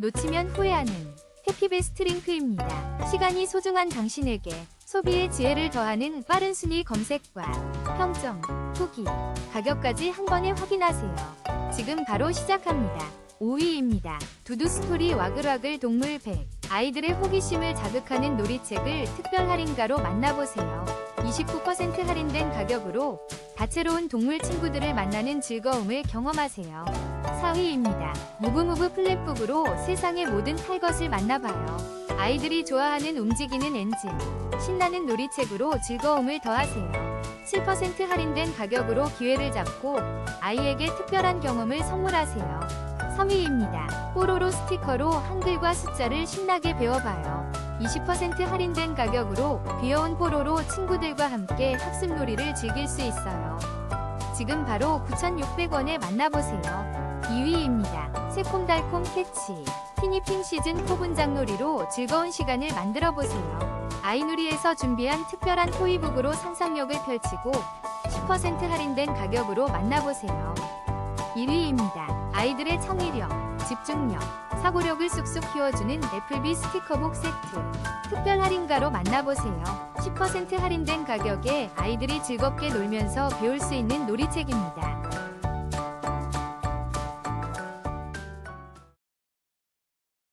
놓치면 후회하는 해피베스트 링크입니다. 시간이 소중한 당신에게 소비의 지혜를 더하는 빠른 순위 검색과 평점, 후기, 가격까지 한 번에 확인하세요. 지금 바로 시작합니다. 5위입니다. 두두스토리 와글와글 동물 100 아이들의 호기심을 자극하는 놀이책을 특별 할인가로 만나보세요. 29% 할인된 가격으로 다채로운 동물 친구들을 만나는 즐거움을 경험하세요. 4위입니다. 무브무브 플랫북으로 세상의 모든 탈 것을 만나봐요. 아이들이 좋아하는 움직이는 엔진, 신나는 놀이책으로 즐거움을 더하세요. 7% 할인된 가격으로 기회를 잡고 아이에게 특별한 경험을 선물하세요. 3위입니다. 뽀로로 스티커로 한글과 숫자를 신나게 배워봐요. 20% 할인된 가격으로 귀여운 뽀로로 친구들과 함께 학습놀이를 즐길 수 있어요. 지금 바로 9,600원에 만나보세요. 2위입니다. 새콤달콤 캐치. 티니핑 시즌 코분장놀이로 즐거운 시간을 만들어보세요. 아이누리에서 준비한 특별한 토이북으로 상상력을 펼치고 10% 할인된 가격으로 만나보세요. 1위입니다. 아이들의 창의력, 집중력, 사고력을 쑥쑥 키워주는 애플비 스티커북 세트. 특별 할인가로 만나보세요. 10% 할인된 가격에 아이들이 즐겁게 놀면서 배울 수 있는 놀이책입니다.